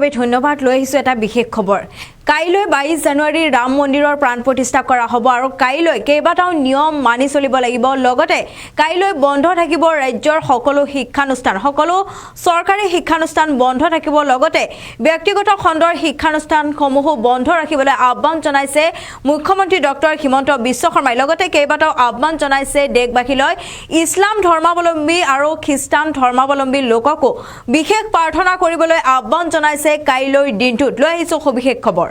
বাবে ধন্যবাদ লৈ আহিছোঁ এটা বিশেষ খবৰ। কাইলৈ বাইছ জানুৱাৰী ৰাম মন্দিৰৰ প্ৰাণ প্ৰতিষ্ঠা কৰা হ'ব আৰু কাইলৈ কেইবাটাও নিয়ম মানি চলিব লাগিব। লগতে কাইলৈ বন্ধ থাকিব ৰাজ্যৰ সকলো শিক্ষানুষ্ঠান। সকলো চৰকাৰী শিক্ষানুষ্ঠান বন্ধ থাকিব। লগতে ব্যক্তিগত খণ্ডৰ শিক্ষানুষ্ঠানসমূহো বন্ধ ৰাখিবলৈ আহ্বান জনাইছে মুখ্যমন্ত্ৰী ডক্টৰ হিমন্ত বিশ্ব শৰ্মাই। লগতে কেইবাটাও আহ্বান জনাইছে দেশবাসীলৈ ইছলাম ধৰ্মাৱলম্বী আৰু খ্ৰীষ্টান ধৰ্মাৱলম্বী লোককো বিশেষ প্ৰাৰ্থনা কৰিবলৈ আহ্বান জনাইছে কাইলৈৰ দিনটোত। লৈ আহিছোঁ সবিশেষ খবৰ।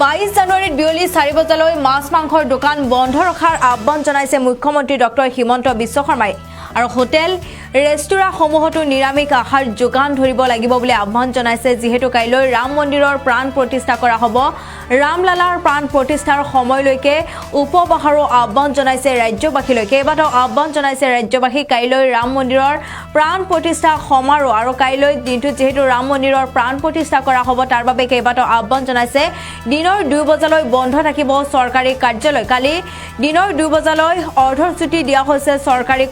বাইছ জানুৱাৰীত বিয়লি চাৰি বজালৈ মাছ মাংসৰ দোকান বন্ধ ৰখাৰ আহ্বান জনাইছে মুখ্যমন্ত্ৰী ডক্টৰ হিমন্ত বিশ্ব শৰ্মাই। আৰু হোটেল ৰেস্তোৰাঁসমূহতো নিৰামিষ আহাৰ যোগান ধৰিব লাগিব বুলি আহ্বান জনাইছে। যিহেতু কাইলৈ ৰাম মন্দিৰৰ প্ৰাণ প্ৰতিষ্ঠা কৰা হ'ব। ৰামলালাৰ প্ৰাণ প্ৰতিষ্ঠাৰ সময়লৈকে উপবাসৰো আহ্বান জনাইছে ৰাজ্যবাসীলৈ কেইবাটাও আহ্বান জনাইছে ৰাজ্যবাসী, কাইলৈ ৰাম মন্দিৰৰ প্ৰাণ প্ৰতিষ্ঠা সমাৰোহ আৰু কাইলৈ দিনটোত যিহেতু ৰাম মন্দিৰৰ প্ৰাণ প্ৰতিষ্ঠা কৰা হ'ব, তাৰ বাবে কেইবাটাও আহ্বান জনাইছে। দিনৰ দুই বজালৈ বন্ধ থাকিব চৰকাৰী কাৰ্যালয়। কালি দিনৰ দুই বজালৈ অৰ্ধছুটি দিয়া হৈছে চৰকাৰী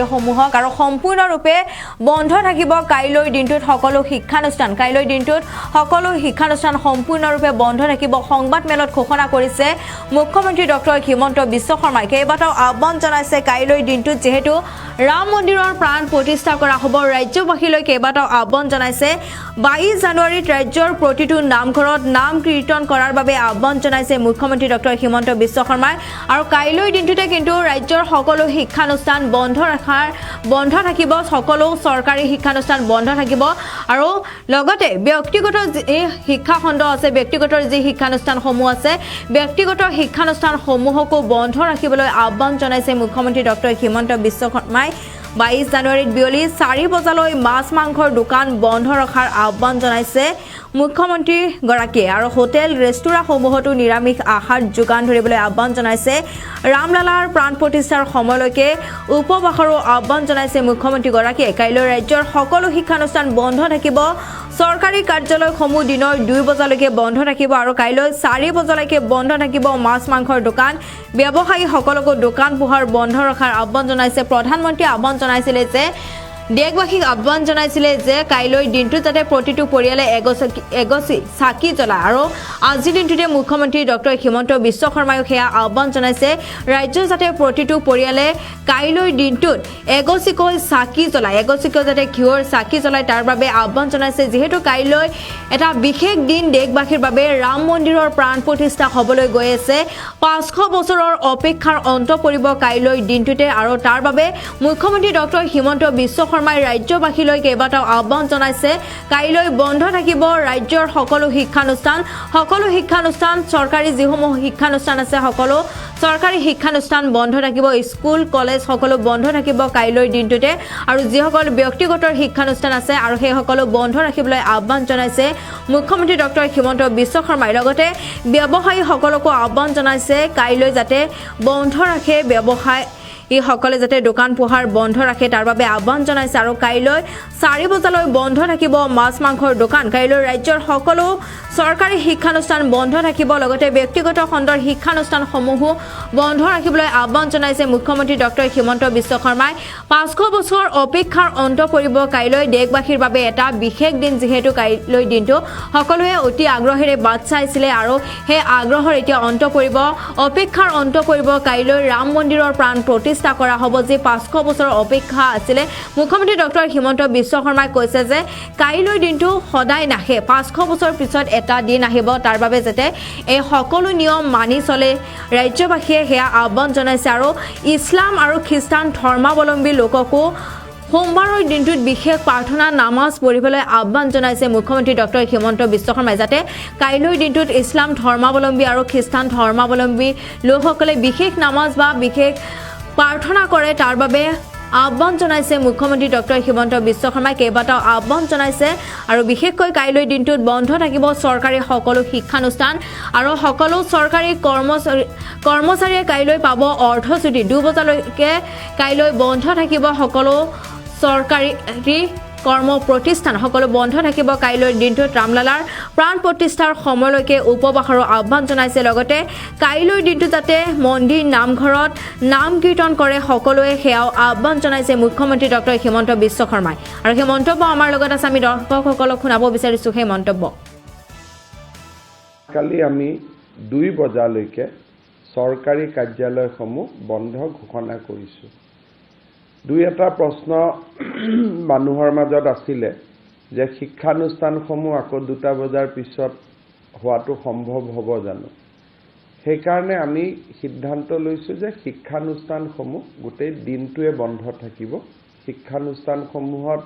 কৰ্মচাৰীসমূহক আৰু সম্পূৰ্ণৰূপে বন্ধ থাকিব। কাইলৈ দিনটোত সকলো শিক্ষানুষ্ঠান, কাইলৈ দিনটোত সকলো শিক্ষানুষ্ঠান সম্পূৰ্ণৰূপে বন্ধ থাকিব। সংবাদ মেলত ঘোষণা কৰিছে মুখ্যমন্ত্ৰী ডক্টৰ হিমন্ত বিশ্ব শৰ্মাই। কেইবাটাও আহ্বান জনাইছে কাইলৈ দিনটোত যিহেতু ৰাম মন্দিৰৰ প্ৰাণ প্ৰতিষ্ঠা কৰা হ'ব। ৰাজ্যবাসীলৈ কেইবাটাও আহ্বান জনাইছে। বাইছ জানুৱাৰীত ৰাজ্যৰ প্ৰতিটো নামঘৰত নাম কীৰ্তন কৰাৰ বাবে আহ্বান জনাইছে মুখ্যমন্ত্ৰী ডক্টৰ হিমন্ত বিশ্ব শৰ্মাই। আৰু কাইলৈ দিনটোতে কিন্তু ৰাজ্যৰ সকলো শিক্ষানুষ্ঠান বন্ধ ৰখাৰ বন্ধ থাকিব, সকলো চৰকাৰী শিক্ষানুষ্ঠান বন্ধ থাকিব আৰু লগতে ব্যক্তিগত যি শিক্ষাখণ্ড আছে, ব্যক্তিগত যি শিক্ষানুষ্ঠানসমূহ আছে, ব্যক্তিগত শিক্ষানুষ্ঠানসমূহকো বন্ধ ৰাখিবলৈ আহ্বান জনাইছে মুখ্যমন্ত্ৰী ডক্টৰ হিমন্ত বিশ্ব শৰ্মাই। বাইছ জানুৱাৰীত বিয়লি চাৰি বজালৈ মাছ মাংসৰ দোকান বন্ধ ৰখাৰ আহ্বান জনাইছে মুখ্যমন্ত্ৰীগৰাকীয়ে আৰু হোটেল ৰেস্তোৰাঁসমূহতো নিৰামিষ আহাৰ যোগান ধৰিবলৈ আহ্বান জনাইছে। ৰামলালাৰ প্ৰাণ প্ৰতিষ্ঠাৰ সময়লৈকে উপবাসৰো আহ্বান জনাইছে মুখ্যমন্ত্ৰীগৰাকীয়ে। কাইলৈ ৰাজ্যৰ সকলো শিক্ষানুষ্ঠান বন্ধ থাকিব। চৰকাৰী কাৰ্যালয়সমূহ দিনৰ দুই বজালৈকে বন্ধ থাকিব আৰু কাইলৈ চাৰি বজালৈকে বন্ধ থাকিব মাছ মাংসৰ দোকান। ব্যৱসায়ীসকলকো দোকান পোহাৰ বন্ধ ৰখাৰ আহ্বান জনাইছে। প্ৰধানমন্ত্ৰীয়ে আহ্বান জনাইছিলে যে দেশবাসীক আহ্বান জনাইছিলে যে কাইলৈ দিনটোত যাতে প্ৰতিটো পৰিয়ালে এগছি এগছি চাকি জ্বলায় আৰু আজিৰ দিনটোতে মুখ্যমন্ত্ৰী ডক্টৰ হিমন্ত বিশ্ব শৰ্মায়ো সেয়া আহ্বান জনাইছে। ৰাজ্যৰ যাতে প্ৰতিটো পৰিয়ালে কাইলৈ দিনটোত এগছিকৈ চাকি জ্বলায় এগছিকৈ যাতে ঘিউৰ চাকি জ্বলায় তাৰ বাবে আহ্বান জনাইছে। যিহেতু কাইলৈ এটা বিশেষ দিন দেশবাসীৰ বাবে ৰাম মন্দিৰৰ প্ৰাণ প্ৰতিষ্ঠা হ'বলৈ গৈ আছে। পাঁচশো বছৰৰ অপেক্ষাৰ অন্ত পৰিব কাইলৈ দিনটোতে। আৰু তাৰ বাবে মুখ্যমন্ত্ৰী ডক্টৰ হিমন্ত বিশ্ব শৰ্মাই ৰাজ্যবাসীলৈ কেইবাটাও আহ্বান জনাইছে। কাইলৈ বন্ধ থাকিব ৰাজ্যৰ সকলো শিক্ষানুষ্ঠান। সকলো শিক্ষানুষ্ঠান, চৰকাৰী যিসমূহ শিক্ষানুষ্ঠান আছে সকলো। চৰকাৰী শিক্ষানুষ্ঠান বন্ধ থাকিব, স্কুল, কলেজ সকলো বন্ধ থাকিব কাইলৈ দিনটোতে। আৰু যিসকল ব্যক্তিগত শিক্ষানুষ্ঠান আছে আৰু সেই সকলো বন্ধ ৰাখিবলৈ আহ্বান জনাইছে মুখ্যমন্ত্ৰী ডক্টৰ হিমন্ত বিশ্ব শৰ্মাই। লগতে ব্যৱসায়ীসকলকো আহ্বান জনাইছে কাইলৈ যাতে বন্ধ ৰাখে ব্যৱসায় সকলে যাতে দোকান পোহাৰ বন্ধ ৰাখে, তাৰ বাবে আহ্বান জনাইছে আৰু কাইলৈ চাৰি বজালৈ বন্ধ থাকিব মাছ মাংসৰ দোকান। কাইলৈ ৰাজ্যৰ সকলো চৰকাৰী শিক্ষানুষ্ঠান বন্ধ থাকিব, লগতে ব্যক্তিগত খণ্ডৰ শিক্ষানুষ্ঠানসমূহো বন্ধ ৰাখিবলৈ আহ্বান জনাইছে মুখ্যমন্ত্ৰী ডক্টৰ হিমন্ত বিশ্ব শৰ্মাই। পাঁচশো বছৰ অপেক্ষাৰ অন্ত পৰিব, কাইলৈ দেশবাসীৰ বাবে এটা বিশেষ দিন, যিহেতু কাইলৈ দিনটো সকলোৱে অতি আগ্ৰহেৰে বাট চাইছিলে আৰু সেই আগ্ৰহৰ এতিয়া অন্ত পৰিব, অপেক্ষাৰ অন্ত পৰিব। কাইলৈ ৰাম মন্দিৰৰ প্ৰাণ প্ৰতিষ্ঠা কৰা হ'ব যি পাঁচশো বছৰৰ অপেক্ষা আছিলে। মুখ্যমন্ত্ৰী ডক্টৰ হিমন্ত বিশ্ব শৰ্মাই কৈছে যে, কাইলৈ দিনটো সদায় নাহে। পাঁচশো বছৰ পিছত এটা দিন আহিব, তাৰ বাবে যাতে এই সকলো নিয়ম মানি চলে। ৰাজ্যবাসীয়ে সেয়া আহ্বান জনাইছে আৰু ইছলাম আৰু খ্ৰীষ্টান ধৰ্মাৱলম্বী লোককো সোমবাৰৰ দিনটোত বিশেষ প্ৰাৰ্থনা, নামাজ পঢ়িবলৈ আহ্বান জনাইছে মুখ্যমন্ত্ৰী ডক্টৰ হিমন্ত বিশ্ব শৰ্মাই। যাতে কাইলৈৰ দিনটোত ইছলাম ধৰ্মাৱলম্বী আৰু খ্ৰীষ্টান ধৰ্মাৱলম্বী লোকসকলে বিশেষ নামাজ বা বিশেষ প্ৰাৰ্থনা কৰে, তাৰ বাবে আহ্বান জনাইছে মুখ্যমন্ত্ৰী ডক্টৰ হিমন্ত বিশ্ব শৰ্মাই। কেইবাটাও আহ্বান জনাইছে আৰু বিশেষকৈ কাইলৈ দিনটোত বন্ধ থাকিব চৰকাৰী সকলো শিক্ষানুষ্ঠান আৰু সকলো চৰকাৰী কৰ্মচাৰী, কৰ্মচাৰীয়ে কাইলৈ পাব অৰ্ধছুটি দুবজালৈকে কাইলৈ বন্ধ থাকিব সকলো চৰকাৰী কৰ্ম প্ৰতিষ্ঠান সকলো বন্ধ থাকিব। কাইলৈৰ দিনটোত ৰামলালাৰ প্ৰাণ প্ৰতিষ্ঠাৰ সময়লৈকে উপবাসৰো আহ্বান জনাইছে। লগতে কাইলৈৰ দিনটো যাতে মন্দিৰ নামঘৰত নাম কীৰ্তন কৰে, সকলোৱে সেয়াও আহ্বান জনাইছে মুখ্যমন্ত্ৰী ডক্টৰ হিমন্ত বিশ্ব শৰ্মাই। আৰু সেই মন্তব্য আমাৰ লগত আছে। আমি দৰ্শকসকলক শুনাব বিচাৰিছোঁ। সেই মন্তব্য কালি আমি দুই বজালৈকে চৰকাৰী কাৰ্যালয়সমূহ বন্ধ ঘোষণা কৰিছোঁ। দুই এটা প্ৰশ্ন মানুহৰ মাজত আছিলে যে শিক্ষানুষ্ঠানসমূহ আকৌ দুটা বজাৰ পিছত হোৱাটো সম্ভৱ হ'ব জানো? সেইকাৰণে আমি সিদ্ধান্ত লৈছোঁ যে শিক্ষানুষ্ঠানসমূহ গোটেই দিনটোৱে বন্ধ থাকিব। শিক্ষানুষ্ঠানসমূহত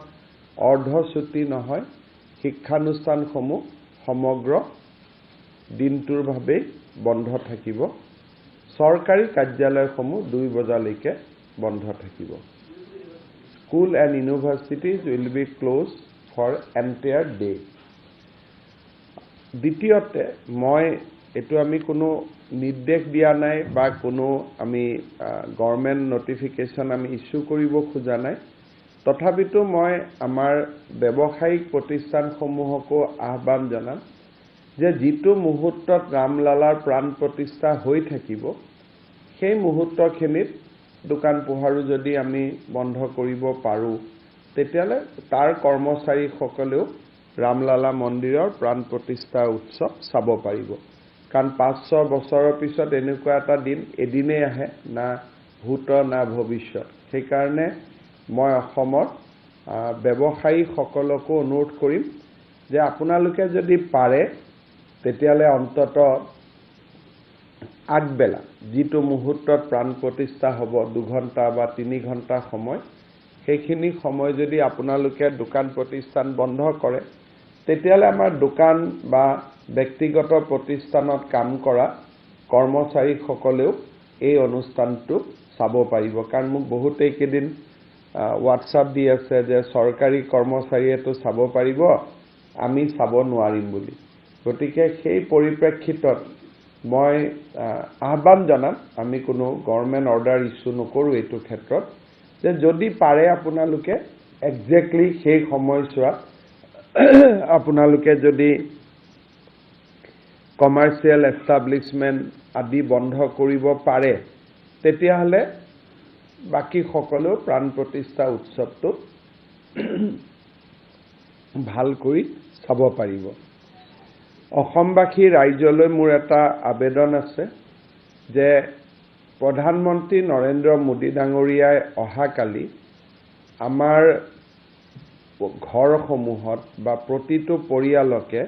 অৰ্ধছুটি নহয় শিক্ষানুষ্ঠানসমূহ সমগ্ৰ দিনটোৰ বাবেই বন্ধ থাকিব। চৰকাৰী কাৰ্যালয়সমূহ দুই বজালৈকে বন্ধ থাকিব। School and universities will be close for entire day. দ্বিতীয়তে মই এইটো আমি কোনো নিৰ্দেশ দিয়া নাই বা কোনো আমি গভৰ্ণমেণ্ট নটিফিকেশ্যন আমি ইছ্যু কৰিব খোজা নাই। তথাপিতো মই আমাৰ ব্যৱসায়িক প্ৰতিষ্ঠানসমূহকো আহ্বান জনাম যে যিটো মুহূৰ্তত ৰামলালাৰ প্ৰাণ প্ৰতিষ্ঠা হৈ থাকিব সেই মুহূৰ্তখিনিত দোকান পোহাৰো যদি আমি বন্ধ কৰিব পাৰোঁ তেতিয়াহ'লে তাৰ কৰ্মচাৰীসকলেও ৰামলালা মন্দিৰৰ প্ৰাণ প্ৰতিষ্ঠা উৎসৱ চাব পাৰিব। কাৰণ পাঁচ ছয় বছৰৰ পিছত এনেকুৱা এটা দিন এদিনেই আহে না ভূত না ভৱিষ্যত। সেইকাৰণে মই অসমৰ ব্যৱসায়ীসকলকো অনুৰোধ কৰিম যে আপোনালোকে যদি পাৰে তেতিয়াহ'লে অন্তত আগবেলা যিটো মুহূৰ্তত প্ৰাণ প্ৰতিষ্ঠা হ'ব দুঘণ্টা বা তিনি ঘণ্টা সময় সেইখিনি সময় যদি আপোনালোকে দোকান প্ৰতিষ্ঠান বন্ধ কৰে তেতিয়াহ'লে আমাৰ দোকান বা ব্যক্তিগত প্ৰতিষ্ঠানত কাম কৰা কৰ্মচাৰীসকলেও এই অনুষ্ঠানটো চাব পাৰিব। কাৰণ মোক বহুতেই কেইদিন হোৱাটছআপ দি আছে যে চৰকাৰী কৰ্মচাৰীয়েতো চাব পাৰিব আমি চাব নোৱাৰিম বুলি। গতিকে সেই পৰিপ্ৰেক্ষিতত মই আহ্বান জনাম আমি কোনো গভৰ্ণমেণ্ট অৰ্ডাৰ ইছ্যু নকৰোঁ এইটো ক্ষেত্ৰত যে যদি পাৰে আপোনালোকে একজেক্টলি সেই সময়ছোৱাত আপোনালোকে যদি কমাৰ্চিয়েল এষ্টাব্লিছমেণ্ট আদি বন্ধ কৰিব পাৰে তেতিয়াহ'লে বাকীসকলেও প্ৰাণ প্ৰতিষ্ঠা উৎসৱটো ভালকৈ চাব পাৰিব। অসমবাসী ৰাইজলৈ মোৰ এটা আবেদন আছে যে প্ৰধানমন্ত্ৰী নৰেন্দ্ৰ মোদী ডাঙৰীয়াই অহাকালি আমাৰ ঘৰসমূহত বা প্ৰতিটো পৰিয়ালকে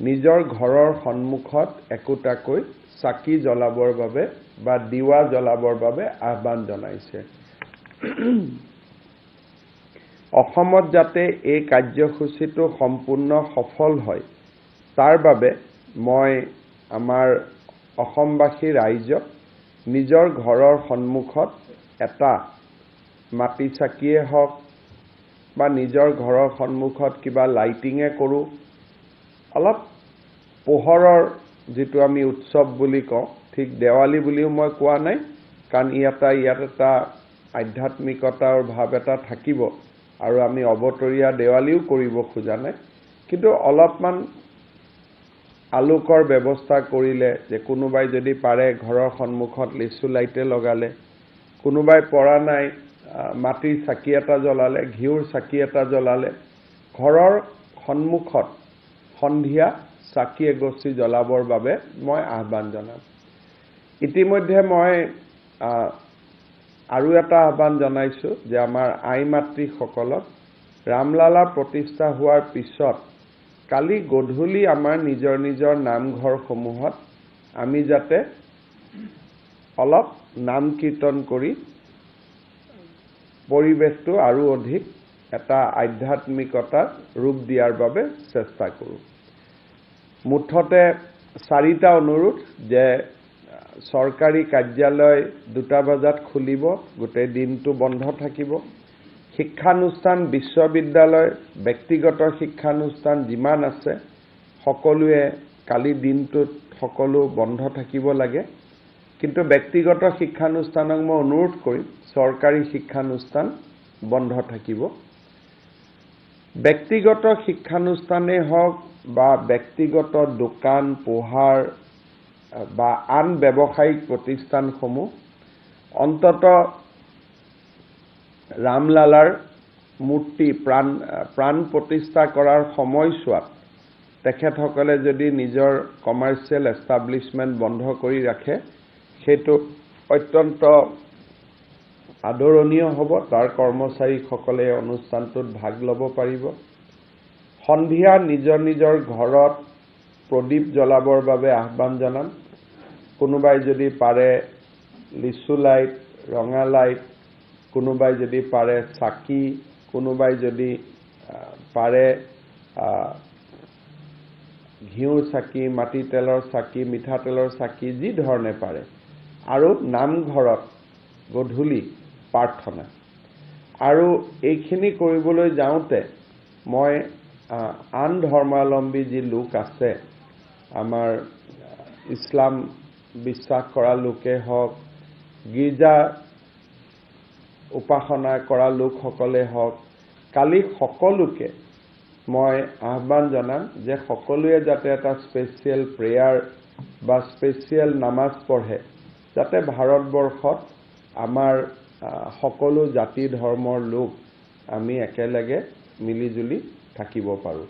নিজৰ ঘৰৰ সন্মুখত একোটাকৈ চাকি জ্বলাবৰ বাবে বা দিৱা জ্বলাবৰ বাবে আহ্বান জনাইছে। অসমত যাতে এই কাৰ্যসূচীটো সম্পূৰ্ণ সফল হয় তাৰ বাবে মই আমাৰ অসমবাসী ৰাইজক নিজৰ ঘৰৰ সন্মুখত এটা মাটি চাকিয়ে হওক বা নিজৰ ঘৰৰ সন্মুখত কিবা লাইটিঙে কৰোঁ অলপ পোহৰৰ যিটো আমি উৎসৱ বুলি কওঁ ঠিক দেৱালী বুলিও মই কোৱা নাই কাৰণ ইয়াত ইয়াত এটা আধ্যাত্মিকতাৰ ভাৱ এটা থাকিব আৰু আমি অবতৰীয়া দেৱালীও কৰিব খোজা নাই। কিন্তু অলপমান আলোকৰ ব্যৱস্থা কৰিলে যে কোনোবাই যদি পাৰে ঘৰৰ সন্মুখত লিচু লাইটে লগালে কোনোবাই পৰা নাই মাটিৰ চাকি এটা জ্বলালে ঘিউৰ চাকি এটা জ্বলালে ঘৰৰ সন্মুখত সন্ধিয়া চাকি এগছি জ্বলাবৰ বাবে মই আহ্বান জনাম। ইতিমধ্যে মই আৰু এটা আহ্বান জনাইছোঁ যে আমাৰ আই মাতৃসকলক ৰামলালা প্ৰতিষ্ঠা হোৱাৰ পিছত কালি গধূলি আমাৰ নিজৰ নিজৰ নামঘৰসমূহত আমি যাতে অলপ নাম কীৰ্তন কৰি পৰিৱেশটো আৰু অধিক এটা আধ্যাত্মিকতাৰ ৰূপ দিয়াৰ বাবে চেষ্টা কৰোঁ। মুঠতে চাৰিটা অনুৰোধ যে চৰকাৰী কাৰ্যালয় দুটা বজাত খুলিব গোটেই দিনটো বন্ধ থাকিব। শিক্ষানুষ্ঠান বিশ্ববিদ্যালয় ব্যক্তিগত শিক্ষানুষ্ঠান যিমান আছে সকলোৱে কালি দিনটোত সকলো বন্ধ থাকিব লাগে। কিন্তু ব্যক্তিগত শিক্ষানুষ্ঠানক মই অনুৰোধ কৰিম চৰকাৰী শিক্ষানুষ্ঠান বন্ধ থাকিব। ব্যক্তিগত শিক্ষানুষ্ঠানেই হওক বা ব্যক্তিগত দোকান পোহাৰ বা আন ব্যৱসায়িক প্ৰতিষ্ঠানসমূহ অন্তত ৰামলালাৰ মূৰ্তি প্ৰাণ প্ৰাণ প্ৰতিষ্ঠা কৰাৰ সময়ছোৱাত তেখেতসকলে যদি নিজৰ কমাৰ্চিয়েল এষ্টাব্লিছমেণ্ট বন্ধ কৰি ৰাখে সেইটো অত্যন্ত আদৰণীয় হ'ব। তাৰ কৰ্মচাৰীসকলে অনুষ্ঠানটোত ভাগ ল'ব পাৰিব। সন্ধিয়া নিজৰ নিজৰ ঘৰত প্ৰদীপ জ্বলাবৰ বাবে আহ্বান জনাম। কোনোবাই যদি পাৰে লিচু লাইট ৰঙা লাইট কোনোবাই যদি পাৰে চাকি কোনোবাই যদি পাৰে ঘিউৰ চাকি মাটি তেলৰ চাকি মিঠাতেলৰ চাকি যি ধৰণে পাৰে। আৰু নামঘৰত গধূলি প্ৰাৰ্থনা। আৰু এইখিনি কৰিবলৈ যাওঁতে মই আন ধৰ্মাৱলম্বী যি লোক আছে আমাৰ ইছলাম বিশ্বাস কৰা লোকেই হওক গীৰ্জা উপাসনা কৰা লোকসকলেই হওক কালি সকলোকে মই আহ্বান জনাম যে সকলোৱে যাতে এটা স্পেচিয়েল প্ৰেয়াৰ বা স্পেচিয়েল নামাজ পঢ়ে যাতে ভাৰতবৰ্ষত আমাৰ সকলো জাতি ধৰ্মৰ লোক আমি একেলগে মিলি জুলি থাকিব পাৰোঁ।